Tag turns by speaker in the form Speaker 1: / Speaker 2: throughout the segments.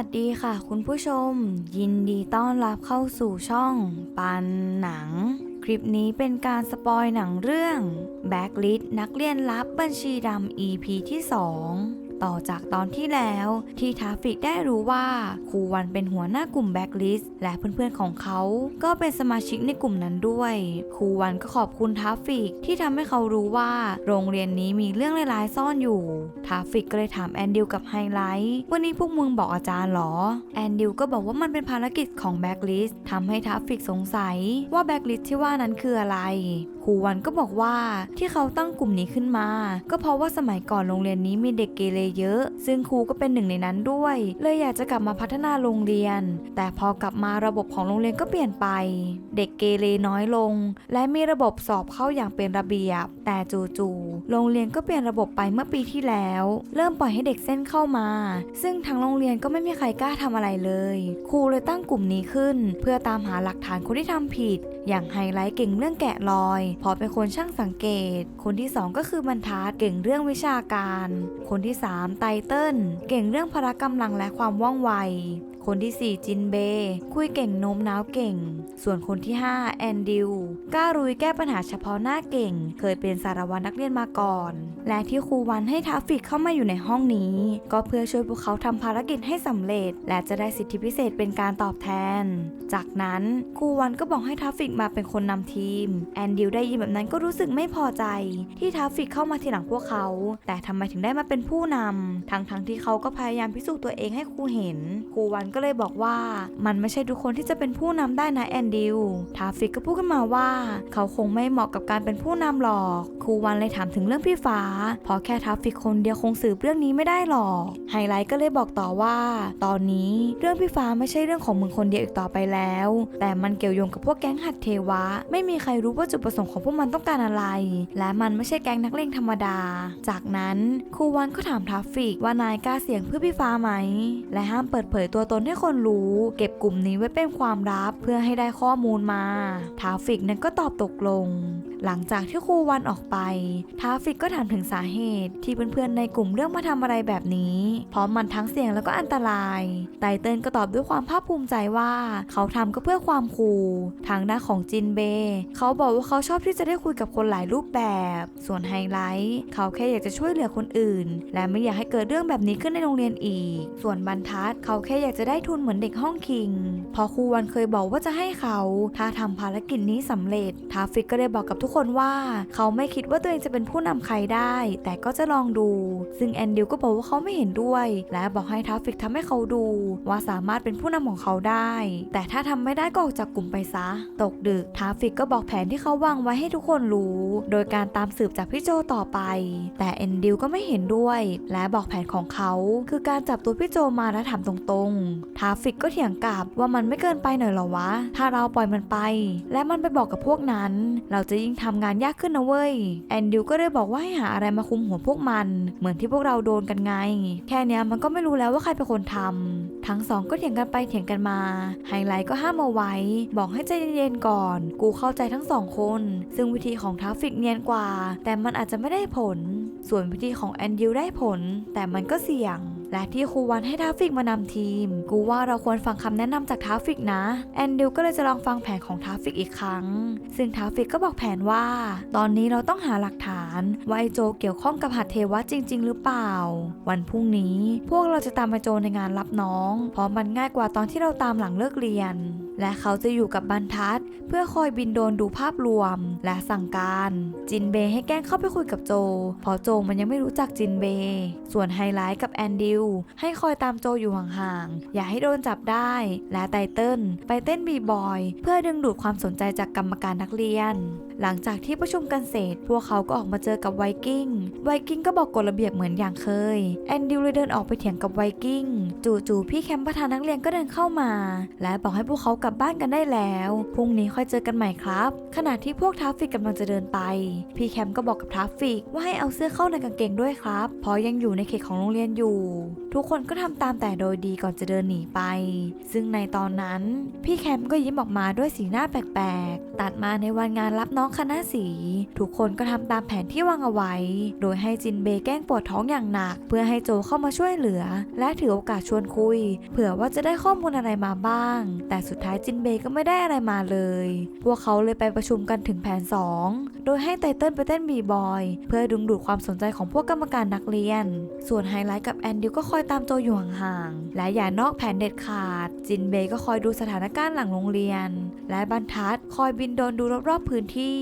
Speaker 1: วัสดีค่ะ คุณผู้ชม ยินดีต้อนรับเข้าสู่ช่อง ปันหนัง คลิปนี้เป็นการสปอยหนังเรื่อง Backlist นักเรียนลับบัญชีดำ EP ที่ 2 ต่อจากตอนที่แล้ว ที่ทาฟิกได้รู้ว่าครูวันเป็นหัวหน้ากลุ่มแบ็กลิสและเพื่อนๆของเขาก็เป็นสมาชิกในกลุ่มนั้นด้วยครูวันก็ขอบคุณทาฟิกที่ทำให้เขารู้ว่า โรงเรียนนี้มีเรื่องร้ายๆซ่อนอยู่ทาฟิกก็เลยถามแอนดิวกับไฮไลท์วันนี้พวกมึงบอกอาจารย์เหรอ แอนดิวก็บอกว่ามันเป็นภารกิจของแบ็กลิสทำให้ทาฟิกสงสัยว่าแบ็กลิสที่ว่านั้นคืออะไรครูวันก็บอกว่าที่เขาตั้งกลุ่มนี้ขึ้นมา ก็เพราะว่าสมัยก่อนโรงเรียนนี้มีเด็กเกเรเยอะ ซึ่งครูก็เป็นหนึ่งในนั้นด้วย เลยอยากจะกลับมาพัฒนาโรงเรียน แต่พอกลับมาระบบของโรงเรียนก็เปลี่ยนไป เด็กเกเรน้อยลง และมีระบบสอบเข้าอย่างเป็นระเบียบ แต่จู่ๆโรงเรียนก็เปลี่ยนระบบไปเมื่อปีที่แล้ว เริ่มปล่อยให้เด็กเส้นเข้ามา ซึ่งทางโรงเรียนก็ไม่มีใครกล้าทำอะไรเลย ครูเลยตั้งกลุ่มนี้ขึ้น เพื่อตามหาหลักฐานคนที่ทำผิด อย่างไฮไลท์เก่งเรื่องแกะรอยพราะเป็นคนช่างสังเกต คนที่ 2 ก็คือบรรทัดเก่งเรื่องวิชาการ คนที่ 3ไตเติ้ลเก่งเรื่องพละกำลังและความว่องไว คนที่ 4 จินเบ คุยเก่งโน้มน้าวเก่ง ส่วนคนที่ 5 แอนดิวกล้ารุยแก้ปัญหาเฉพาะหน้าเก่ง เคยเป็นสารวัตรนักเรียนมาก่อน และที่ครูวันให้ทาฟฟิกเข้ามาอยู่ในห้องนี้ ก็เพื่อช่วยพวกเขาทำภารกิจให้สำเร็จ และจะได้สิทธิพิเศษเป็นการตอบแทน จากนั้นครูวันก็บอกให้ทาฟฟิกมาเป็นคนนำทีม แอนดิวได้ยินแบบนั้นก็รู้สึกไม่พอใจ ที่ทาฟฟิกเข้ามาทีหลังพวกเขา แต่ทำไมถึงได้มาเป็นผู้นำทั้งทั้งๆที่เขาก็พยายามพิสูจน์ตัวเองให้ครูเห็น ครูวันก็เลยบอกว่า มันไม่ใช่ทุกคนที่จะเป็นผู้นำได้นะแอนดิวทราฟิกก็พูดขึ้นมาว่า เขาคงไม่เหมาะกับการเป็นผู้นำหรอกครูวันเลยถามถึงเรื่องพี่ฟ้าเพราะแค่ทราฟิกคนเดียวคงสืบเรื่องนี้ไม่ได้หรอกไฮไลท์ก็เลยบอกต่อว่า ตอนนี้เรื่องพี่ฟ้าไม่ใช่เรื่องของมึงคนเดียวอีกต่อไปแล้ว แต่มันเกี่ยวโยงกับพวกแก๊งหัดเทวะ ไม่มีใครรู้ว่าจุดประสงค์ของพวกมันต้องการอะไร และมันไม่ใช่แก๊งนักเลงธรรมดา จากนั้นครูวันก็ถามทราฟิกว่านายกล้าเสี่ยงเพื่อพี่ฟ้าไหม และห้ามเปิดเผยตัวตนให้คนรู้ เก็บกลุ่มนี้ไว้เป็นความลับเพื่อให้ได้ข้อมูลมาทาฟิกนั้นก็ตอบตกลง หลังจากที่ครูวันออกไปทาฟิกก็ถามถึงสาเหตุที่เพื่อนๆในกลุ่มเรื่องมาทำอะไรแบบนี้เพราะมันทั้งเสี่ยงแล้วก็อันตรายไตเติ้ลก็ตอบด้วยความภาคภูมิใจว่า เขาทำก็เพื่อความคูลทางด้าของจินเบ เขาบอกว่าเขาชอบที่จะได้คุยกับคนหลายรูปแบบ ส่วนไฮไลท์เขาแค่อยากจะช่วยเหลือคนอื่น และไม่อยากให้เกิดเรื่องแบบนี้ขึ้นในโรงเรียนอีก ส่วนบรรทัด เขาแค่อยากจะได้ทุนเหมือนเด็กห้องคิงเพอครูวันเคยบอกว่าจะให้เขา ถ้าทำภารกิจนี้สำเร็จ ทาฟิกก็ได้บอกกับทุกคนว่า เขาไม่คิดว่าตัวเองจะเป็นผู้นำใครได้ แต่ก็จะลองดู ซึ่งแอนดิวก็บอกว่าเขาไม่เห็นด้วย และบอกให้ทาฟิกทำให้เขาดู ว่าสามารถเป็นผู้นำของเขาได้ แต่ถ้าทำไม่ได้ก็ออกจากกลุ่มไปซะ ตกดึกทาฟิกก็บอกแผนที่เขาวางไว้ให้ทุกคนรู้ โดยการตามสืบจากพี่โจต่อไป แต่แอนดิวก็ไม่เห็นด้วย และบอกแผนของเขา คือการจับตัวพี่โจมาและถามตรงๆทาฟิกก็เถียงกลับว่ามันไม่เกินไปหน่อยหรอวะ ถ้าเราปล่อยมันไป และมันไปบอกกับพวกนั้น เราจะยิ่งทำงานยากขึ้นนะเว้ย แอนดิวก็เลยบอกว่าให้หาอะไรมาคุมหัวพวกมัน เหมือนที่พวกเราโดนกันไง แค่เนี้ยมันก็ไม่รู้แล้วว่าใครเป็นคนทำทั้งสองก็เถียงกันไปเถียงกันมา ไฮไลท์ก็ห้ามเอาไว้ บอกให้ใจเย็นๆก่อน กูเข้าใจทั้งสองคน ซึ่งวิธีของทาฟิกเนียนกว่า แต่มันอาจจะไม่ได้ผล ส่วนวิธีของแอนดิวได้ผล แต่มันก็เสี่ยง และที่ครูวันให้ท้าฟิกมานำทีม กูว่าเราควรฟังคำแนะนำจากท้าฟิกนะ แอนดิวก็เลยจะลองฟังแผนของท้าฟิกอีกครั้ง ซึ่งท้าฟิกก็บอกแผนว่า ตอนนี้เราต้องหาหลักฐานว่าไอโจเกี่ยวข้องกับหัตเทวะจริง ๆ หรือเปล่า วันพรุ่งนี้ พวกเราจะตามไอโจในงานรับน้อง เพราะมันง่ายกว่าตอนที่เราตามหลังเลิกเรียน และเขาจะอยู่กับบรรทัด เพื่อคอยบินโดนดูภาพรวม และสั่งการ จินเบย์ให้แกล้งเข้าไปคุยกับโจ เพราะโจมันยังไม่รู้จักจินเบย์ส่วนไฮไลท์กับแอนดิวให้คอยตามโจอยู่ห่างๆ อย่าให้โดนจับได้ และไตเติ้ลไปเต้นบีบอย เพื่อดึงดูดความสนใจจากกรรมการนักเรียน หลังจากที่ประชุมกันเสร็จ พวกเขาก็ออกมาเจอกับไวกิ้ง ไวกิ้งก็บอกกฎระเบียบเหมือนอย่างเคย แอนดิวเลยเดินออกไปเถียงกับไวกิ้ง จู่ๆพี่แคมป์ประธานนักเรียนก็เดินเข้ามา และบอกให้พวกเขากลับบ้านกันได้แล้ว พรุ่งนี้ค่อยเจอกันใหม่ครับ ขณะที่พวกทราฟฟิกกำลังจะเดินไป พี่แคมก็บอกกับทราฟฟิกว่าให้เอาเสื้อเข้าในกางเกงด้วยครับ เพราะยังอยู่ในเขตของโรงเรียนอยู่ ทุกคนก็ทำตามแต่โดยดีก่อนจะเดินหนีไป ซึ่งในตอนนั้น พี่แคมก็ยิ้มออกมาด้วยสีหน้าแปลกๆ ตัดมาในวันงานรับน้องคณะสี ทุกคนก็ทำตามแผนที่วางเอาไว้ โดยให้จินเบย์แกล้งปวดท้องอย่างหนัก เพื่อให้โจเข้ามาช่วยเหลือ และถือโอกาสชวนคุย เผื่อว่าจะได้ข้อมูลอะไรมาบ้าง แต่สุดท้ายจินเบย์ก็ไม่ได้อะไรมาเลย พวกเขาเลยไปประชุมกันถึงแผน 2 โดยให้ไตเติ้ลไปเต้นบีบอย เพื่อดึงดูดความสนใจของพวกกรรมการนักเรียน ส่วนไฮไลท์กับแอนดิวก็คอยตามโจอยู่ห่างๆ และอย่านอกแผนเด็ดขาด จินเบย์ก็คอยดูสถานการณ์หลังโรงเรียน และบรรทัดคอยบินโดนดูรอบๆพื้นที่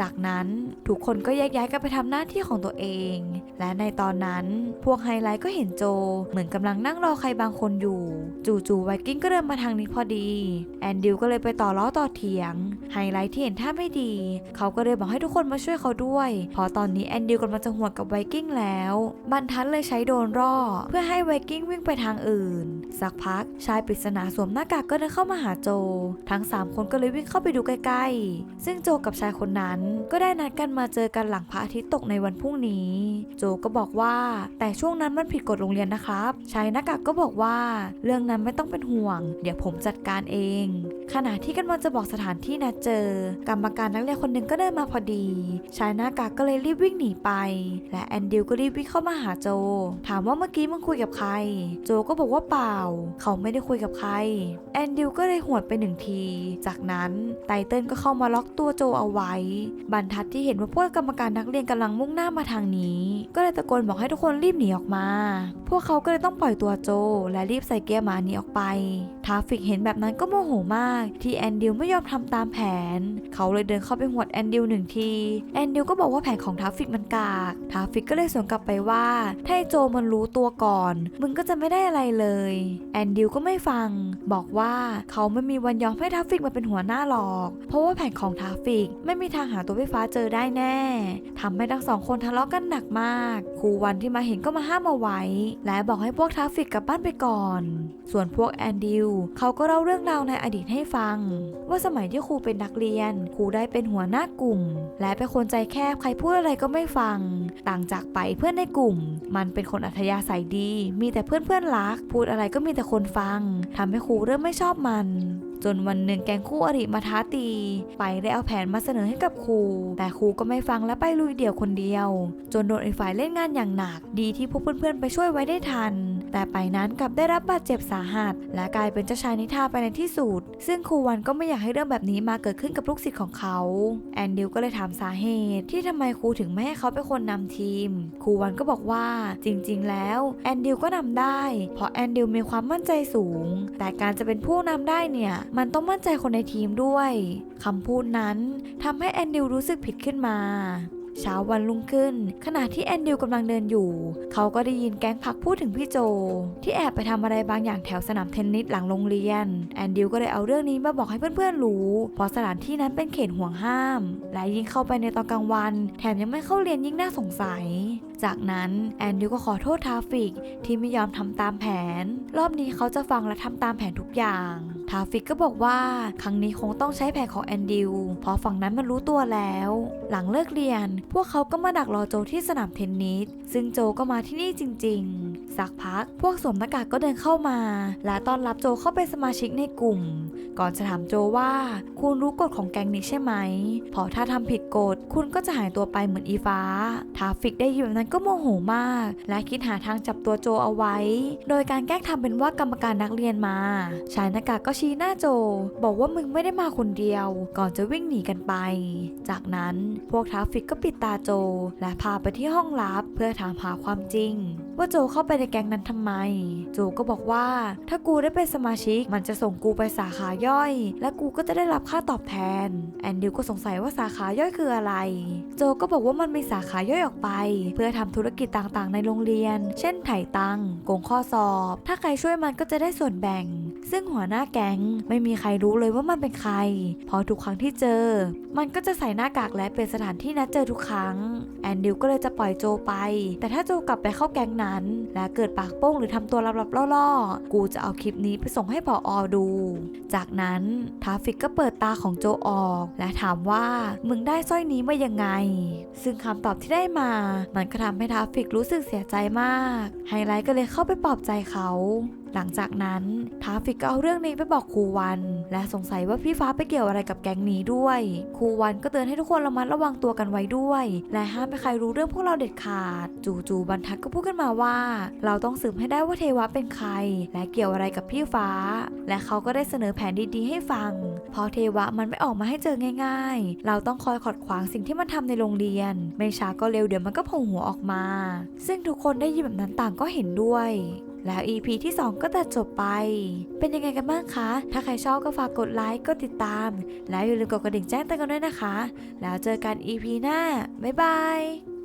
Speaker 1: จากนั้นทุกคนก็แยกย้ายกันไปทำหน้าที่ของตัวเอง และในตอนนั้นพวกไฮไลท์ก็เห็นโจ เหมือนกำลังนั่งรอใครบางคนอยู่ จู่ๆไวกิ้งก็เดินมาทางนี้พอดี แอนดิวก็เลยไปต่อล้อต่อเถียง ไฮไลท์ที่เห็นท่าไม่ดี เขาก็เลยบอกให้ทุกคนมาช่วยเขาด้วยเพราะตอนนี้แอนดิวกำลังจะหัวกับไวกิ้งแล้วบรรทัดเลยใช้โดนร่อ เพื่อให้ไวกิ้งวิ่งไปทางอื่น สักพักชายปริศนาสวมหน้ากากก็เดินเข้ามาหาโจ ทั้ง 3 คนก็เลยวิ่งเข้าไปดูใกล้ๆ ซึ่งโจกับชายคนนั้นก็ได้นัดกันมาเจอกันหลังพระอาทิตย์ตกในวันพรุ่งนี้ โจก็บอกว่า แต่ช่วงนั้นมันผิดกฎโรงเรียนนะครับชายหน้ากากก็บอกว่า เรื่องนั้นไม่ต้องเป็นห่วง เดี๋ยวผมจัดการเอง ขณะที่กำลังจะบอกสถานที่นัดเจอ กรรมการนักเรียนคนหนึ่งก็เดินมาพอดี ชายหน้ากากก็เลยรีบวิ่งหนีไป และแอนดิวก็รีบวิ่งเข้ามาหาโจ ถามว่าเมื่อกี้มึงคุยกับใคร โจก็บอกว่าเปล่า เขาไม่ได้คุยกับใคร แอนดิวก็เลยหวดไปหนึ่งที จากนั้นไตเติ้ลก็เข้ามาล็อกตัวโจเอาไว้บรรทัดที่เห็นว่าพวกกรรมการนักเรียนกำลังมุ่งหน้ามาทางนี้ ก็เลยตะโกนบอกให้ทุกคนรีบหนีออกมา พวกเขาก็เลยต้องปล่อยตัวโจ และรีบใส่เกียร์หมาหนีออกไป ทราฟิกเห็นแบบนั้นก็โมโหมาก ที่แอนดิวไม่ยอมทำตามแผน เขาเลยเดินเข้าไปหวดแอนดิวหนึ่งที แอนดิวก็บอกว่าแผนของทราฟิกมันกากทราฟิกก็เลยสวนกลับไปว่าถ้าไอโจมันรู้ตัวก่อน มึงก็จะไม่ได้อะไรเลย แอนดิวก็ไม่ฟัง บอกว่าเขาไม่มีวันยอมให้ทราฟิกมาเป็นหัวหน้าหรอก เพราะว่าแผนของทราฟิกไม่มีทางหาตัวไฟฟ้าเจอได้แน่ทำให้ทั้งสองคนทะเลาะกันหนักมาก ครูวันที่มาเห็นก็มาห้ามเอาไว้ และบอกให้พวกทราฟิกกลับบ้านไปก่อน ส่วนพวกแอนดิวเขาก็เล่าเรื่องราวในอดีตให้ฟัง ว่าสมัยที่ครูเป็นนักเรียน ครูได้เป็นหัวหน้ากลุ่ม และเป็นคนใจแคบใครพูดอะไรก็ไม่ฟัง ต่างจากไปเพื่อนในกลุ่ม มันเป็นคนอัธยาศัยดี มีแต่เพื่อนเพื่อนรัก พูดอะไรก็มีแต่คนฟังทำให้ครูเริ่มไม่ชอบมัน จนวันหนึ่งแก๊งคู่อริมาท้าตี ไปได้เอาแผนมาเสนอให้กับครู แต่ครูก็ไม่ฟังและไปลุยเดี่ยวคนเดียว จนโดนอีกฝ่ายเล่นงานอย่างหนัก ดีที่พวกเพื่อนๆไปช่วยไว้ได้ทัน แต่ไปนั้นกลับได้รับบาดเจ็บสาหัส และกลายเป็นเจ้าชายนิทราไปในที่สุด ซึ่งครูวันก็ไม่อยากให้เรื่องแบบนี้มาเกิดขึ้นกับลูกศิษย์ของเขา แอนดิวก็เลยถามสาเหตุ ที่ทำไมครูถึงไม่ให้เขาเป็นคนนำทีม ครูวันก็บอกว่าจริง ๆ แล้วแอนดิวก็นำได้ เพราะแอนดิวมีความมั่นใจสูง แต่การจะเป็นผู้นำได้เนี่ยมันต้องมั่นใจคนในทีมด้วยคำพูดนั้นทำให้แอนดิวรู้สึกผิดขึ้นมาเช้าวันรุ่งขึ้น ขณะที่แอนดิวกำลังเดินอยู่ เขาก็ได้ยินแก๊งพักพูดถึงพี่โจ ที่แอบไปทำอะไรบางอย่างแถวสนามเทนนิสหลังโรงเรียน แอนดิวก็เลยเอาเรื่องนี้มาบอกให้เพื่อนๆรู้ เพราะสถานที่นั้นเป็นเขตห่วงห้าม และยิ่งเข้าไปในตอนกลางวัน แถมยังไม่เข้าเรียนยิ่งน่าสงสัย จากนั้นแอนดิวก็ขอโทษทราฟิกที่ไม่ยอมทำตามแผน รอบนี้เขาจะฟังและทำตามแผนทุกอย่าง ทาฟิกก็บอกว่าครั้งนี้คงต้องใช้แผนของแอนดิวเพราะฝั่งนั้นมันรู้ตัวแล้ว หลังเลิกเรียน พวกเขาก็มาดักรอโจที่สนามเทนนิสซึ่งโจก็มาที่นี่จริง ๆ สักพักพวกสวมหน้ากากก็เดินเข้ามา และต้อนรับโจเข้าเป็นสมาชิกในกลุ่ม ก่อนจะถามโจว่า คุณรู้กฎของแก๊งนี้ใช่ไหมเพราะถ้าทำผิดกฎคุณก็จะหายตัวไปเหมือนอีฟ้า ทาฟิกได้ยินแบบนั้นก็โมโหมาก และคิดหาทางจับตัวโจเอาไว้ โดยการแกล้งทำเป็นว่ากรรมการนักเรียนมาชายหน้ากากก็ชี้หน้าโจ บอกว่ามึงไม่ได้มาคนเดียว ก่อนจะวิ่งหนีกันไป จากนั้นพวกทราฟิกก็ปิดตาโจ และพาไปที่ห้องลับเพื่อถามหาความจริง ว่าโจเข้าไปในแก๊งนั้นทำไม โจก็บอกว่าถ้ากูได้เป็นสมาชิกมันจะส่งกูไปสาขาย่อย และกูก็จะได้รับค่าตอบแทน แอนดิวก็สงสัยว่าสาขาย่อยคืออะไร โจก็บอกว่ามันมีสาขาย่อยออกไป เพื่อทำธุรกิจต่างๆ ในโรงเรียน เช่นไถ่ตังโกงข้อสอบ ถ้าใครช่วยมันก็จะได้ส่วนแบ่ง ซึ่งหัวหน้าแก๊งไม่มีใครรู้เลยว่ามันเป็นใคร พอทุกครั้งที่เจอ มันก็จะใส่หน้ากากและเป็นสถานที่นัดเจอทุกครั้ง แอนดิวก็เลยจะปล่อยโจไป แต่ถ้าโจกลับไปเข้าแก๊งนั้น และเกิดปากโป้งหรือทำตัวลับๆล่อๆ กูจะเอาคลิปนี้ไปส่งให้ผออดู จากนั้นทราฟิกก็เปิดตาของโจออก และถามว่ามึงได้สร้อยนี้มายังไง ซึ่งคำตอบที่ได้มา มันก็ทำให้ทราฟิกรู้สึกเสียใจมาก ไฮไลท์ก็เลยเข้าไปปลอบใจเขา หลังจากนั้นทาฟิกก็เอาเรื่องนี้ไปบอกครูวัน และสงสัยว่าพี่ฟ้าไปเกี่ยวอะไรกับแก๊งนี้ด้วยครูวันก็เตือนให้ทุกคนระมัดระวังตัวกันไว้ด้วย และห้ามไปใครรู้เรื่องพวกเราเด็ดขาด จู่ๆบรรทัดก็พูดขึ้นมาว่า เราต้องสืบให้ได้ว่าเทวะเป็นใคร และเกี่ยวอะไรกับพี่ฟ้า และเขาก็ได้เสนอแผนดีๆให้ฟังเพราะเทวะมันไม่ออกมาให้เจอง่าย ๆ เราต้องคอยขัดขวางสิ่งที่มันทำในโรงเรียน ไม่ช้าก็เร็วเดี๋ยวมันก็โผล่หัวออกมา ซึ่งทุกคนได้ยินแบบนั้นต่างก็เห็นด้วย แล้ว EP ที่ 2 ก็ตัดจบไป เป็นยังไงกันบ้างคะ ถ้าใครชอบก็ฝากกดไลค์กดติดตาม แล้วอย่าลืมกดกระดิ่งแจ้งเตือนกันด้วยนะคะ แล้วเจอกัน EP หน้าบ๊ายบาย